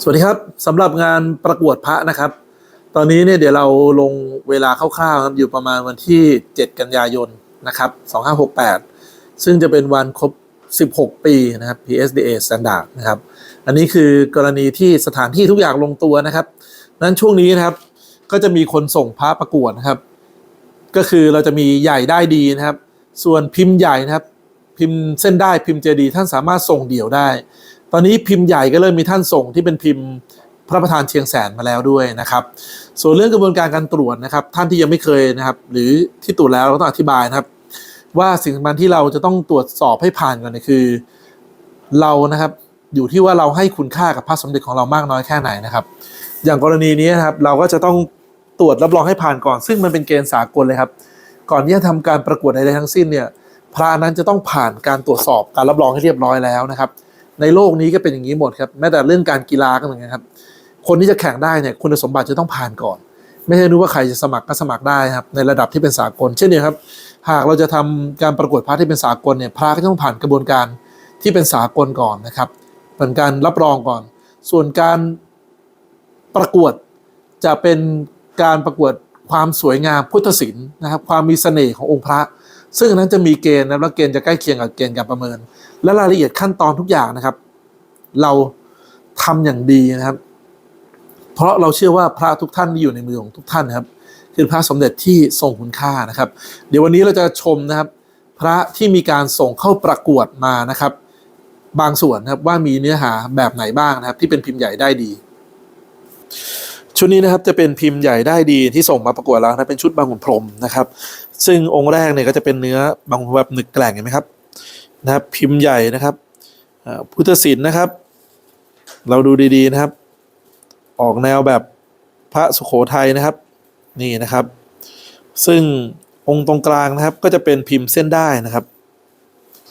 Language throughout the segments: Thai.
สวัสดีครับสำหรับงานประกวดพระนะครับ ตอนนี้เนี่ยเดี๋ยวเราลงเวลาคร่าวๆครับอยู่ประมาณวันที่ 7 กันยายนนะครับ 2568 ซึ่งจะเป็นวันครบ 16 ปีนะครับ PSDA Standard นะครับ อันนี้คือกรณีที่สถานที่ทุกอย่างลงตัวนะครับนั้นช่วงนี้นะครับก็จะมีคนส่งพระประกวดนะครับ ก็คือเราจะมีใหญ่ได้ดีนะครับ ส่วนพิมพ์ใหญ่นะครับ พิมพ์เส้นได้พิมพ์เจดีท่านสามารถส่งเดี่ยวได้ ตอนนี้พิมพ์ใหญ่ก็เริ่มมีท่านส่งที่เป็นพิมพ์พระประธานเชียงแสนมาแล้วด้วยนะครับ ส่วนเรื่องกระบวนการการตรวจนะครับ ท่านที่ยังไม่เคยนะครับ หรือที่ตรวจแล้วเราต้องอธิบายนะครับ ว่าสิ่งสำคัญที่เราจะต้องตรวจสอบให้ผ่านก่อนเนี่ยคือ เรานะครับอยู่ที่ว่าเราให้คุณค่ากับพระสมเด็จของเรามากน้อยแค่ไหนนะครับ อย่างกรณีนี้นะครับ เราก็จะต้องตรวจรับรองให้ผ่านก่อน ซึ่งมันเป็นเกณฑ์สากลเลยครับ ก่อนที่จะทำการประกวดใดๆทั้งสิ้นเนี่ยพระนั้นจะต้องผ่านการตรวจสอบการรับรองให้เรียบร้อยแล้วนะครับ ในโลกนี้ก็เป็นอย่างนี้หมดครับแม้แต่เรื่องการกีฬาก็เหมือนกันครับ คนที่จะแข่งได้เนี่ยคุณสมบัติจะต้องผ่านก่อน ไม่ใช่รู้ว่าใครจะสมัครก็สมัครได้ครับในระดับที่เป็นสากล เช่นเดียวครับ หากเราจะทำการประกวดพระที่เป็นสากลเนี่ยพระก็ต้องผ่านกระบวนการที่เป็นสากลก่อนนะครับเป็นการรับรองก่อน ส่วนการประกวดจะเป็นการประกวดความสวยงามพุทธศิลป์นะครับความมีเสน่ห์ขององค์พระ ซึ่งนนั้นจะมีเกณฑ์นะแล้วเกณฑ์จะใกล้เคียงกับเกณฑ์การประเมิน และรายละเอียดขั้นตอนทุกอย่างนะครับ เราทำอย่างดีนะครับ เพราะเราเชื่อว่าพระทุกท่านที่อยู่ในมือของทุกท่านนะครับ คือพระสมเด็จที่ทรงคุณค่านะครับ เดี๋ยววันนี้เราจะชมนะครับ พระที่มีการส่งเข้าประกวดมานะครับ บางส่วนนะครับว่ามีเนื้อหาแบบไหนบ้างนะครับ ที่เป็นพิมพ์ใหญ่ได้ดี ชุดนี้นะครับจะเป็นพิมพ์ใหญ่ได้ดีที่ส่งมาประกวดแล้วนะเป็นชุดบางขุนพรมนะครับ ซึ่งองค์แรกเนี่ยก็จะเป็นเนื้อบางขุนแบบหนึกแกล่งเห็นไหมครับ นะครับ พิมพ์ใหญ่นะครับพุทธศิลป์นะครับ เราดูดีๆนะครับ ออกแนวแบบพระสุโขทัยนะครับ นี่นะครับ ซึ่งองค์ตรงกลางนะครับ ก็จะเป็นพิมพ์เส้นได้นะครับ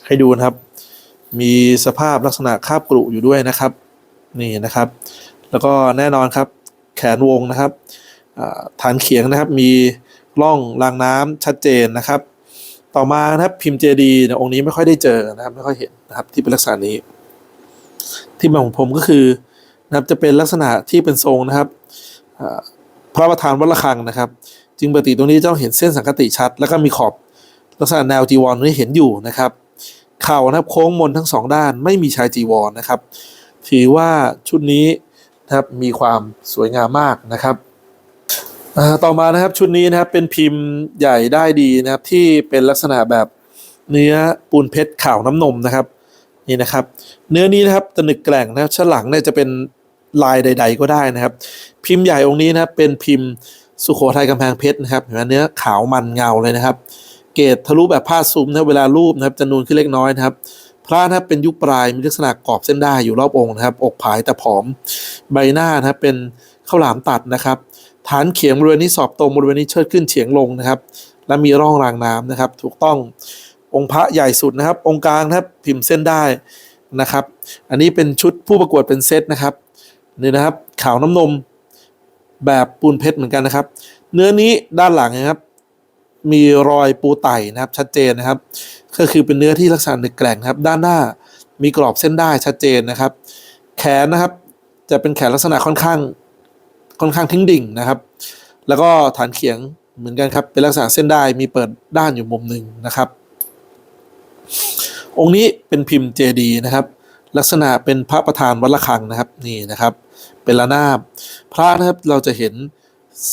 ให้ดูนะครับ มีสภาพลักษณะคาบกรุอยู่ด้วยนะครับ นี่นะครับ แล้วก็แน่นอนครับ แขนวงนะครับฐานเขียงนะครับ มีร่องรางน้ำชัดเจนนะครับ ต่อมานะครับพิมพ์เจดีนี่ยองค์นี้ไม่ค่อยได้เจอนะครับไม่ค่อยเห็นนะครับที่เป็นลักษณะนี้ ที่มาของผมก็คือนะครับจะเป็นลักษณะที่เป็นทรงนะครับพระประธานวัดระฆังนะครับ จึงปกติตรงนี้เจ้าเห็นเส้นสังกติชัด แล้วก็มีขอบลักษณะแนวจีวรที่เห็นอยู่นะครับเข่านะครับโค้งมนทั้งสองด้านไม่มีชายจีวรนะครับ ถือว่าชุดนี้นะครับมีความสวยงามมากนะครับ ต่อมานะครับชุดนี้นะครับเป็นพิมพ์ใหญ่ได้ดีนะครับที่เป็นลักษณะแบบเนื้อปูนเพชรขาวน้ำนมนะครับนี่นะครับ เนื้อนี้นะครับตะหนึกแกล่งนะครับชั้นหลังเนี่ยจะเป็นลายใด ๆ ก็ได้นะครับ พิมพ์ใหญ่องค์นี้นะครับเป็นพิมพ์สุโขทัยกำแพงเพชรนะครับเห็นไหมเนื้อขาวมันเงาเลยนะครับ เกรดทะลุแบบผ้าซุมนะเวลารูปนะครับจะนูนขึ้นเล็กน้อยนะครับ พระนะครับเป็นยุคปลายมีลักษณะกรอบเส้นได้อยู่รอบองค์นะครับ อกผายแต่ผอมใบหน้านะครับเป็นข้าวหลามตัดนะครับ ฐานเขียงบริเวณนี้สอบตรงบริเวณนี้เชิดขึ้นเฉียงลงนะครับ และมีร่องรางน้ำนะครับ ถูกต้ององค์พระใหญ่สุดนะครับ องค์กลางนะครับพิมพ์เส้นได้นะครับ อันนี้เป็นชุดผู้ประกวดเป็นเซตนะครับนี่นะครับขาวน้ำนมแบบปูนเพชรเหมือนกันนะครับ เนื้อนี้ด้านหลังนะครับ มีรอยปูไต่นะครับชัดเจนนะครับ ก็คือเป็นเนื้อที่ลักษณะหนึกแกร่งนะครับ ด้านหน้ามีกรอบเส้นได้ชัดเจนนะครับ แขนนะครับ จะเป็นแขนลักษณะค่อนข้างค่อนข้างทิ้งดิ่งนะครับ แล้วก็ฐานเขียงเหมือนกันครับ เป็นลักษณะเส้นได้มีเปิดด้านอยู่มุมหนึ่งนะครับ องค์นี้เป็นพิมพ์เจดีนะครับ ลักษณะเป็นพระประธานวัดระฆังนะครับนี่นะครับ เป็นระนาบพระนะครับเราจะเห็น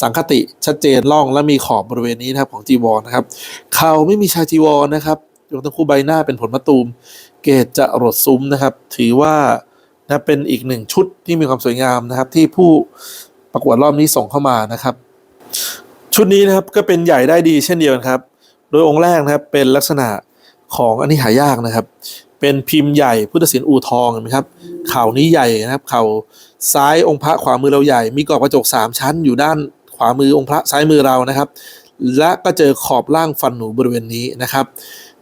สังคติชัดเจนร่องและมีขอบบริเวณนี้นะครับของจีวรนะครับ เขาไม่มีชายจีวรนะครับยกทั้งคู่ใบหน้าเป็นผลมะตูม เกตจะรดซุ้มนะครับ ถือว่านะเป็นอีกหนึ่งชุดที่มีความสวยงามนะครับ ที่ผู้ประกวดรอบนี้ส่งเข้ามานะครับ ชุดนี้นะครับก็เป็นใหญ่ได้ดีเช่นเดียวกันครับ โดยองค์แรกนะครับเป็นลักษณะของอันนี้หายากนะครับ เป็นพิมพ์ใหญ่พุทธศิลป์อู่ทองเห็นไหมครับเข่านี้ใหญ่นะครับ เข่าซ้ายองค์พระขวามือเราใหญ่ มีกรอบกระจกสามชั้น อยู่ด้านขวามือองค์พระซ้ายมือเรานะครับ และก็เจอขอบล่างฟันหนูบริเวณนี้นะครับ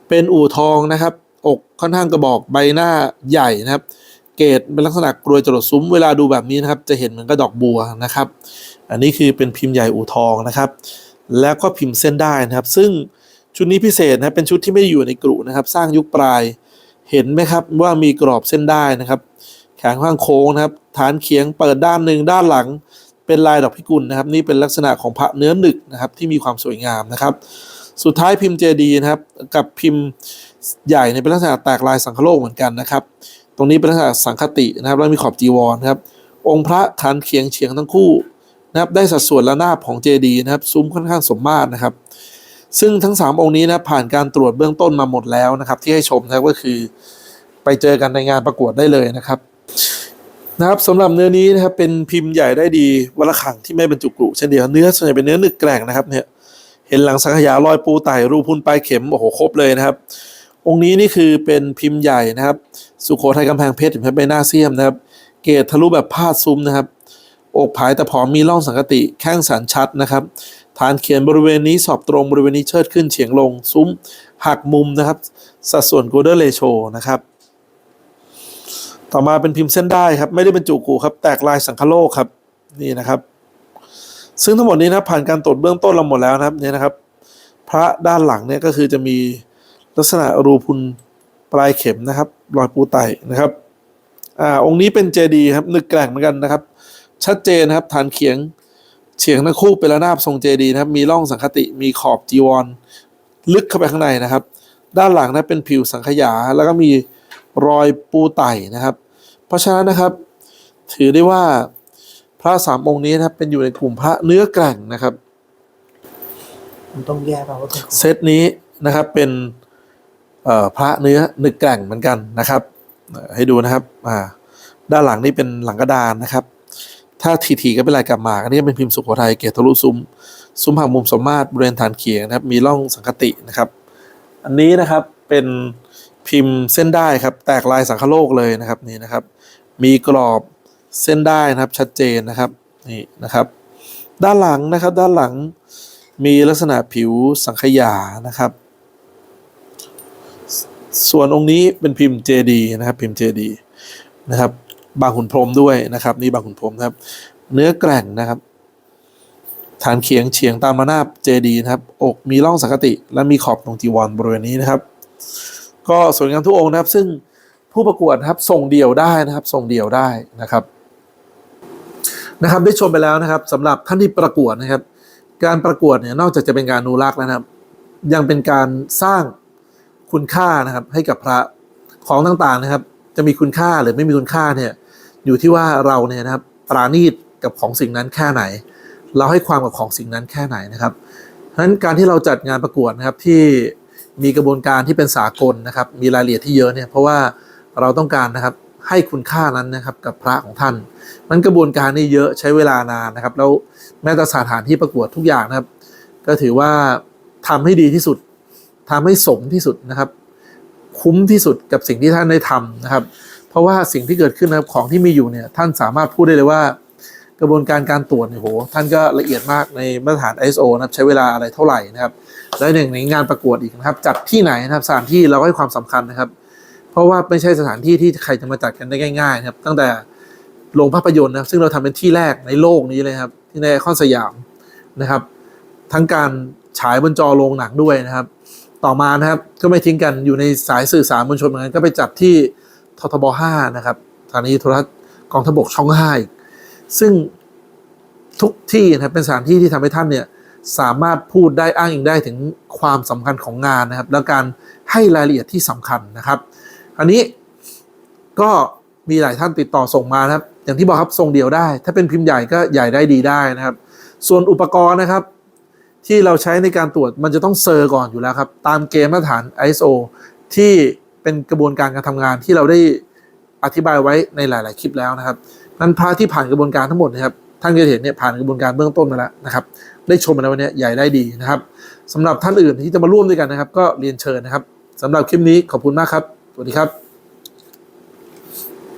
เป็นอู่ทองนะครับ อกค่อนข้างกระบอกใบหน้าใหญ่นะครับ เกรดเป็นลักษณะกรวยจรดซุ้มเวลาดูแบบนี้นะครับ จะเห็นเหมือนกับดอกบัวนะครับ อันนี้คือเป็นพิมพ์ใหญ่อู่ทองนะครับ แล้วก็พิมพ์เส้นได้นะครับ ซึ่งชุดนี้พิเศษนะเป็นชุดที่ไม่ได้อยู่ในกรุนะครับ สร้างยุคปลาย เห็นไหมครับว่ามีกรอบเส้นได้นะครับ แขนข้างโค้งนะครับ ฐานเขียงเปิดด้านหนึ่งด้านหลัง เป็นลายดอกพิกุลนะครับ นี่เป็นลักษณะของพระเนื้อหนึกนะครับ ที่มีความสวยงามนะครับ สุดท้ายพิมพ์เจดีนะครับ กับพิมพ์ใหญ่เนี่ยเป็นลักษณะแตกลายสังคโลกเหมือนกันนะครับ ตรงนี้เป็นลักษณะสังคตินะครับแล้วมีขอบจีวรนะครับ องค์พระฐานเขียงเฉียงทั้งคู่นะครับ ได้สัดส่วนและหน้าบของเจดีนะครับ ซุ้มค่อนข้างสมมาตรนะครับ ซึ่งทั้ง 3 องค์นี้นะผ่านการตรวจเบื้องต้นมาหมดแล้วนะครับ ที่ให้ชมนะก็คือไปเจอกันในงานประกวดได้เลยนะครับนะครับสำหรับเนื้อนี้นะครับเป็นพิมพ์ใหญ่ได้ดีวัลขังที่ไม่บรรจุกรุเช่นเดียวนเนื้อส่วนใหญ่เป็นเนื้อหนึกแกร่งนะครับเนี่ยเห็นหลังสังขยารอยปูไต่รูพุนปลายเข็มโอ้โหครบเลยนะครับ องค์นี้นี่คือเป็นพิมพ์ใหญ่นะครับ สุโขทัยกำแพงเพชรถึงเพชรใบหน้าเสียมนะครับ เกรดทะลุแบบพาดซุ้มนะครับ อกผายแต่ผอมมีร่องสังกติแข้งสันชัดนะครับ ฐานเขียนบริเวณนี้สอบตรงบริเวณนี้เชิดขึ้นเฉียงลง ซุ้มหักมุมนะครับ สัดส่วนโกลเด้นเรโชนะครับ ต่อมาเป็นพิมพ์เส้นได้ครับ ไม่ได้บรรจุกูครับ แตกลายสังคโลกครับนี่นะครับ ซึ่งทั้งหมดนี้นะผ่านการตรวจเบื้องต้นเราหมดแล้วนะครับเนี่ยนะครับ พระด้านหลังเนี่ยก็คือจะมีลักษณะรูพุนปลายเข็มนะครับรอยปูไตนะครับอ่าองค์นี้เป็นเจดีครับนึกแกร่งเหมือนกันนะครับ ชัดเจนนะครับฐานเขียง เฉียงทั้งคู่เป็นระนาบทรงเจดีย์นะครับ มีร่องสังคติ มีขอบจีวร ลึกเข้าไปข้างในนะครับ ด้านหลังนะเป็นผิวสังขยา แล้วก็มีรอยปูไต่นะครับ เพราะฉะนั้นนะครับ ถือได้ว่าพระสามองค์นี้นะครับ เป็นอยู่ในกลุ่มพระเนื้อแกร่งนะครับ มันต้องแยกเอาว่าเป็นของเซตนี้นะครับเป็นเอ่อพระเนื้อหนึกแกร่งเหมือนกันนะครับเอ่อให้ดูนะครับอ่าด้านหลังนี่เป็นหลังกระดานนะครับ ถ้าทีๆก็เป็นลายกำหมากอันนี้เป็นพิมพ์สุโขทัยเกตทะลุซุ้มซุ้มหักมุมสมมาตรบริเวณฐานเขียงนะครับ มีร่องสังคตินะครับ อันนี้นะครับเป็นพิมพ์เส้นได้ครับ แตกลายสังคโลกเลยนะครับนี่นะครับ มีกรอบเส้นได้นะครับชัดเจนนะครับนี่นะครับ ด้านหลังนะครับด้านหลังมีลักษณะผิวสังขยานะครับ ส่วนองค์นี้เป็นพิมพ์เจดีนะครับ พิมพ์เจดีนะครับ บางขุนพรมด้วยนะครับ นี่บางขุนพรมครับ เนื้อแกร่งนะครับฐานเขียงเฉียงตามระนาบเจดีนะครับ อกมีร่องสังกติ และมีขอบตรงจีวรบริเวณนี้นะครับ ก็สวยงามทุกองค์นะครับ ซึ่งผู้ประกวดครับส่งเดี่ยวได้นะครับส่งเดี่ยวได้นะครับนะครับ ได้ชมไปแล้วนะครับสำหรับท่านที่ประกวดนะครับ การประกวดเนี่ยนอกจากจะเป็นการนุรักแล้วนะครับ ยังเป็นการสร้างคุณค่านะครับให้กับพระของต่างๆนะครับ จะมีคุณค่าหรือไม่มีคุณค่าเนี่ย อยู่ที่ว่าเราเนี่ยนะครับปราณีตกับของสิ่งนั้นแค่ไหน เราให้ความกับของสิ่งนั้นแค่ไหนนะครับเพราะฉะนั้นการที่เราจัดงานประกวดนะครับที่มีกระบวนการที่เป็นสากลนะครับ มีรายละเอียดที่เยอะเนี่ยเพราะว่าเราต้องการนะครับให้คุณค่านั้นนะครับกับพระของท่าน มันกระบวนการนี่เยอะใช้เวลานานนะครับ แล้วแม้แต่สถานที่ประกวดทุกอย่างนะครับ ก็ถือว่าทำให้ดีที่สุดทำให้สมที่สุดนะครับ คุ้มที่สุดกับสิ่งที่ท่านได้ทำนะครับ เพราะว่าสิ่งที่เกิดขึ้นนะครับของที่มีอยู่เนี่ยท่านสามารถพูดได้เลยว่า กระบวนการการตรวจเนี่ยโหท่านก็ละเอียดมากในมาตรฐาน ISO นะครับใช้เวลาอะไรเท่าไหร่นะครับ และหนึ่งในงานประกวดอีกนะครับ จัดที่ไหนนะครับสถานที่เราก็ให้ความสำคัญนะครับ เพราะว่าไม่ใช่สถานที่ที่ใครจะมาจัดกันได้ง่ายๆนะครับ ตั้งแต่โรงภาพยนตร์นะครับซึ่งเราทำเป็นที่แรกในโลกนี้เลยครับ ที่ในไอคอนสยามนะครับ ทั้งการฉายบนจอโรงหนังด้วยนะครับ ต่อมานะครับก็ไม่ทิ้งกันอยู่ในสายสื่อสารมวลชนเหมือนกันก็ไปจัดที่ ททบ5นะครับสถานีโทรทัศน์กองทบกช่อง5อีกซึ่งทุกที่นะครับเป็นสถานที่ที่ทำให้ท่านเนี่ยสามารถพูดได้อ้างอิงได้ถึงความสำคัญของงานนะครับ แล้วการให้รายละเอียดที่สำคัญนะครับ อันนี้ก็มีหลายท่านติดต่อส่งมานะครับ อย่างที่บอกครับส่งเดี่ยวได้ ถ้าเป็นพิมพ์ใหญ่ก็ใหญ่ได้ดีได้นะครับ ส่วนอุปกรณ์นะครับ ที่เราใช้ในการตรวจมันจะต้องเซอร์ก่อนอยู่แล้วครับ ตามเกณฑ์มาตรฐาน ISO ที่ เป็นกระบวนการการทำงานที่เราได้อธิบายไว้ในหลาย ๆ คลิปแล้วนะครับ นั้นพระที่ผ่านกระบวนการทั้งหมดนะครับท่านจะเห็นเนี่ยผ่านกระบวนการเบื้องต้นมาแล้วนะครับ ได้ชมมาแล้ววันนี้ใหญ่ได้ดีนะครับสำหรับท่านอื่นที่จะมาร่วมด้วยกันนะครับ ก็เรียนเชิญนะครับสำหรับคลิปนี้ขอบคุณมากครับสวัสดีครับ